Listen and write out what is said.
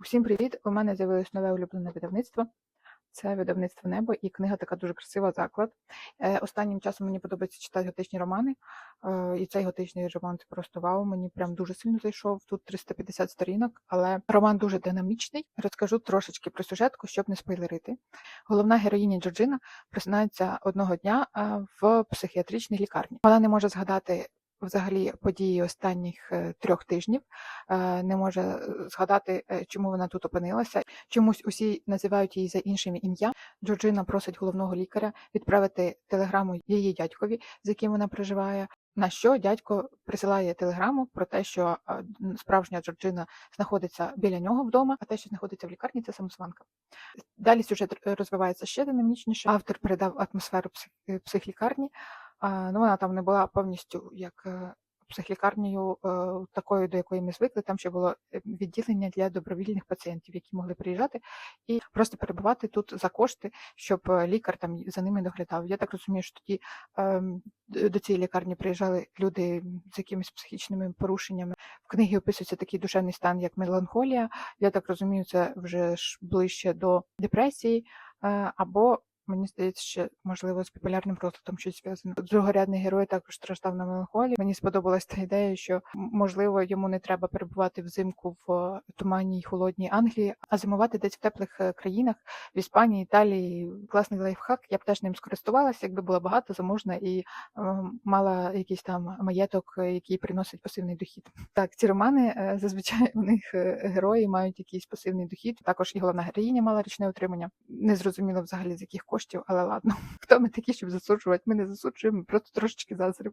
Усім привіт! У мене з'явилось нове улюблене видавництво. Це видавництво небо і книга така дуже красива заклад. Е, Останнім часом мені подобається читати готичні романи. е, І цей готичний роман це просто вау. Мені прям дуже сильно зайшов. Тут 350 сторінок, але роман дуже динамічний. Розкажу трошечки про сюжетку, щоб не спойлерити. Головна героїня Джорджина просинається одного дня е, в психіатричній лікарні. Вона не може згадати. Взагалі події останніх е, трьох тижнів е, не може е, згадати, чому вона тут опинилася. Чомусь усі називають її за іншим ім'ям. Джорджина просить головного лікаря відправити телеграму її дядькові, з яким вона проживає. На що дядько присилає телеграму про те, що справжня Джорджина знаходиться біля нього вдома, а те, що знаходиться в лікарні, це самозванка. Далі сюжет розвивається ще динамічніше. Автор передав атмосферу псих- психлікарні. Ну, вона там не була повністю як е, психлікарнею е, такою, до якої ми звикли. Там ще було е, відділення для добровільних пацієнтів, які могли приїжджати і просто перебувати тут за кошти, щоб лікар там за ними доглядав. Я так розумію, що тоді ем, до цієї лікарні приїжджали люди з якимись психічними порушеннями. В книгі описується такий душевний стан, як меланхолія. Я так розумію, це вже ж ближче до депресії або. Мені здається, що можливо з популярним розладом щось зв'язано. Другорядний герой також страждав на меланхолії. Мені сподобалась та ідея, що можливо йому не треба перебувати взимку в е, туманній холодній Англії, а зимувати десь в теплих е, країнах в Іспанії, Італії. Класний лайфхак. Я б теж ним скористувалася, якби була багато, заможна і е, мала якийсь там маєток, який приносить пасивний дохід. Так, ці романи зазвичай у них герої мають якийсь пасивний дохід. Також і головна героїня мала річне отримання. Не зрозуміло взагалі з яких коштів, але ладно. Хто ми такі, щоб засуджувати? Ми не засуджуємо, просто трошечки заздримо.